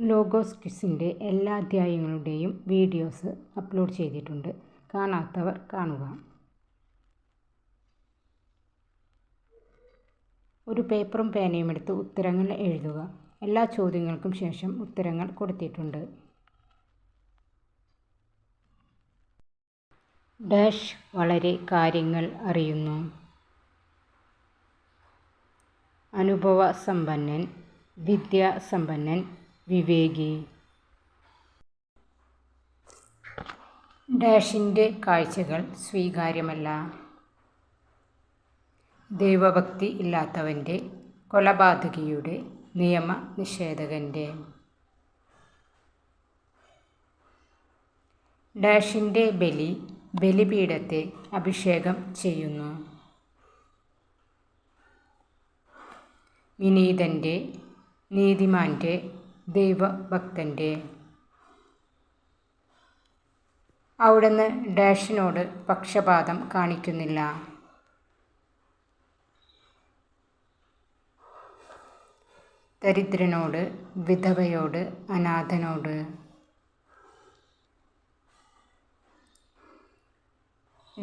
Logos ക്വിസിന്റെ എല്ലാ അധ്യായങ്ങളുടെയും videos upload ചെയ്തിട്ടുണ്ട്. കാണാത്തവർ കാണുക. ഒരു പേപ്പറും പേനയും എടുത്ത് ഉത്തരങ്ങൾ എഴുതുക. എല്ലാ ചോദ്യങ്ങൾക്കും ശേഷം ഉത്തരങ്ങൾ കൊടുത്തിട്ടുണ്ട്. ഡാഷ് വളരെ കാര്യങ്ങൾ അറിയുന്നു. അനുഭവ സമ്പന്നൻ വിദ്യാസമ്പന്നൻ വിവേകി. ഡാഷിന്റെ കാഴ്ചകൾ സ്വീകാര്യമല്ല. ദൈവഭക്തി ഇല്ലാത്തവന്റെ കൊലപാതകിയുടെ നിയമ നിഷേധകന്റെ ഡാഷിന്റെ ബലി ബലിപീഠത്തെ അഭിഷേകം ചെയ്യുന്നു. വിനീതന്റെ നീതിമാന്റെ ദൈവഭക്തന്റെ. അവിടുന്ന് ഡാഷിനോട് പക്ഷപാതം കാണിക്കുന്നില്ല. ദരിദ്രനോട് വിധവയോട് അനാഥനോട്.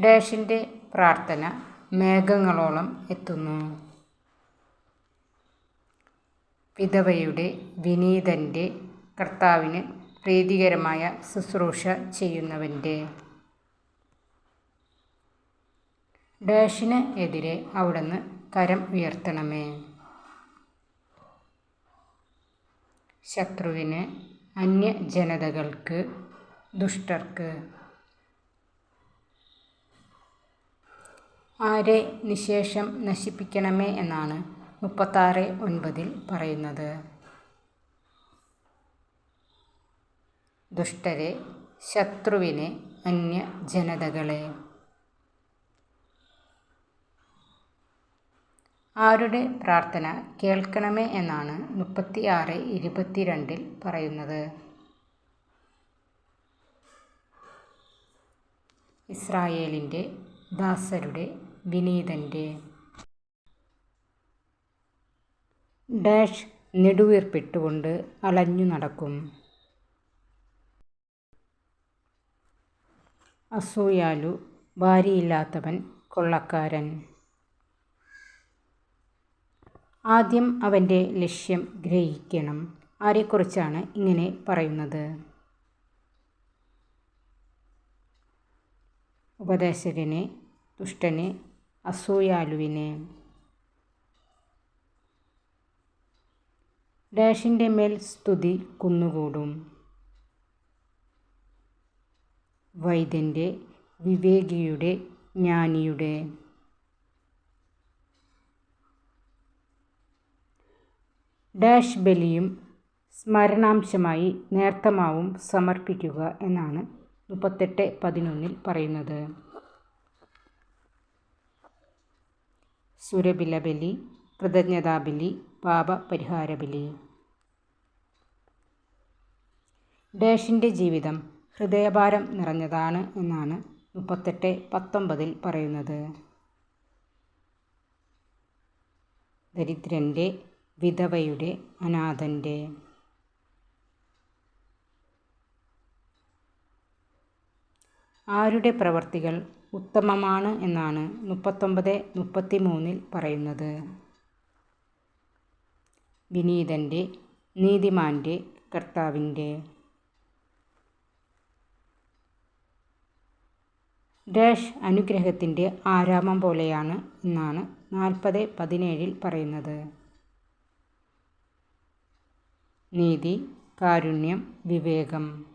ഡാഷിന്റെ പ്രാർത്ഥന മേഘങ്ങളോളം എത്തുന്നു. വിധവയുടെ വിനീതന്റെ കർത്താവിന് പ്രീതികരമായ ശുശ്രൂഷ ചെയ്യുന്നവന്റെ ഡാഷിന് എതിരെ അവിടുന്ന് കരം ഉയർത്തണമേ. ശത്രുവിന് അന്യജനതകൾക്ക് ദുഷ്ടർക്ക്. ആരെ നിശേഷം നശിപ്പിക്കണമേ എന്നാണ് മുപ്പത്താറ് ഒൻപതിൽ പറയുന്നത്. ദുഷ്ടരെ ശത്രുവിനെ അന്യ ജനതകളെ. ആരുടെ പ്രാർത്ഥന കേൾക്കണമേ എന്നാണ് മുപ്പത്തി ആറ് ഇരുപത്തിരണ്ടിൽ പറയുന്നത്. ഇസ്രായേലിന്റെ ദാസരുടെ വിനീതന്റെ ഡാഷ് നെടുവീർപ്പിട്ടുകൊണ്ട് അലഞ്ഞു നടക്കും. അസൂയാലു ഭാര്യയില്ലാത്തവൻ കൊള്ളക്കാരൻ. ആദ്യം അവന്റെ ലക്ഷ്യം ഗ്രഹിക്കണം. ആരെക്കുറിച്ചാണ് ഇങ്ങനെ പറയുന്നത്? ഉപദേശകനെ ദുഷ്ടനെ അസൂയാലുവിനെ. ഡാഷിന്റെ മേൽ സ്തുതി കുന്നുകൂടും. വൈദ്യന്റെ വിവേകിയുടെ ജ്ഞാനിയുടെ. ഡാഷ് ബലിയും സ്മരണാംശമായി നേർത്തമാവും സമർപ്പിക്കുക എന്നാണ് മുപ്പത്തെട്ട് പതിനൊന്നിൽ പറയുന്നത്. സുരബില ബലി കൃതജ്ഞതാബലി പാപപരിഹാരബലി. ഡേഷിന്റെ ജീവിതം ഹൃദയഭാരം നിറഞ്ഞതാണ് എന്നാണ് മുപ്പത്തെട്ട് പത്തൊമ്പതിൽ പറയുന്നത്. ദരിദ്രന്റെ വിധവയുടെ അനാഥന്റെ ആരുടെ പ്രവർത്തികൾ ഉത്തമമാണ് എന്നാണ് മുപ്പത്തൊമ്പത് മുപ്പത്തി മൂന്നിൽ പറയുന്നത്. വിനീതന്റെ നീതിമാന്റെ കർത്താവിന്റെ ഡാഷ് അനുഗ്രഹത്തിന്റെ ആരാമം പോലെയാണ് എന്നാണ് നാൽപ്പത് പതിനേഴിൽ പറയുന്നത്. നീതി കാരുണ്യം വിവേകം.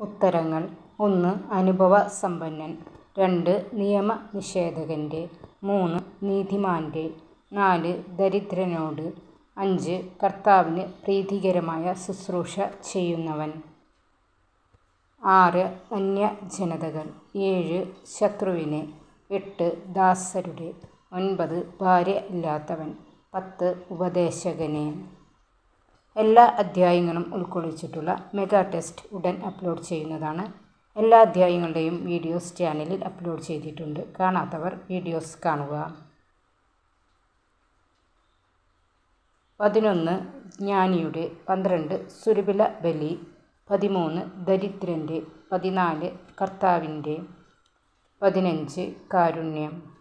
ഉത്തരങ്ങൾ ഒന്ന് അനുഭവ സമ്പന്നൻ രണ്ട് നിയമ നിഷേധകന്റെ മൂന്ന് നീതിമാന്റെ. നാല് ദരിദ്രനോട്. അഞ്ച് കർത്താവിന് പ്രീതികരമായ ശുശ്രൂഷ ചെയ്യുന്നവൻ. ആറ് അന്യജനതകൾ. ഏഴ് ശത്രുവിനെ. എട്ട് ദാസരുടെ. ഒൻപത് ഭാര്യ ഇല്ലാത്തവൻ. പത്ത് ഉപദേശകനെ. എല്ലാ അധ്യായങ്ങളും ഉൾക്കൊള്ളിച്ചിട്ടുള്ള മെഗാ ടെസ്റ്റ് ഉടൻ അപ്ലോഡ് ചെയ്യുന്നതാണ്. എല്ലാ അധ്യായങ്ങളുടെയും വീഡിയോസ് ചാനലിൽ അപ്ലോഡ് ചെയ്തിട്ടുണ്ട്. കാണാത്തവർ വീഡിയോസ് കാണുക. പതിനൊന്ന് ജ്ഞാനിയുടെ പന്ത്രണ്ട് സുരബില ബലി പതിമൂന്ന് ദരിദ്രന്റെ പതിനാല് കർത്താവിന്റെ പതിനഞ്ച് കാരുണ്യം.